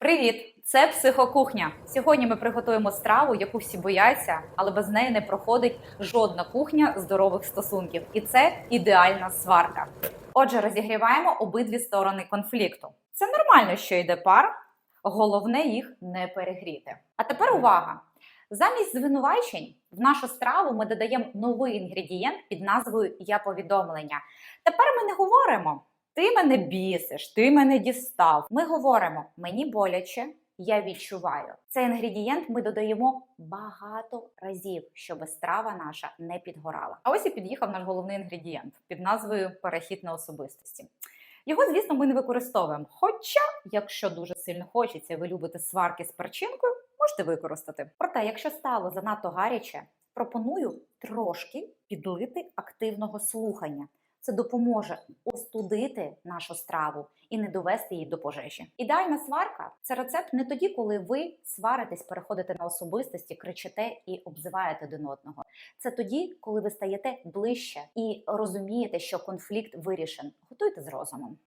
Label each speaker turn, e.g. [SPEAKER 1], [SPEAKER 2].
[SPEAKER 1] Привіт! Це психокухня. Сьогодні ми приготуємо страву, яку всі бояться, але без неї не проходить жодна кухня здорових стосунків. І це ідеальна сварка. Отже, розігріваємо обидві сторони конфлікту. Це нормально, що йде пар, головне їх не перегріти. А тепер увага! Замість звинувачень в нашу страву ми додаємо новий інгредієнт під назвою Я повідомлення. Тепер ми не говоримо. Ти мене бісиш, ти мене дістав. Ми говоримо мені боляче, я відчуваю. Цей інгредієнт ми додаємо багато разів, щоб страва наша не підгорала. А ось і під'їхав наш головний інгредієнт під назвою перехід на особистості. Його, звісно, ми не використовуємо. Хоча, якщо дуже сильно хочеться, ви любите сварки з перчинкою, можете використати. Проте, якщо стало занадто гаряче, пропоную трошки підлити активного слухання. Це допоможе остудити нашу страву і не довести її до пожежі. Ідеальна сварка це рецепт не тоді, коли ви сваритесь, переходите на особистості, кричите і обзиваєте один одного. Це тоді, коли ви стаєте ближче і розумієте, що конфлікт вирішен. Готуйте з розумом.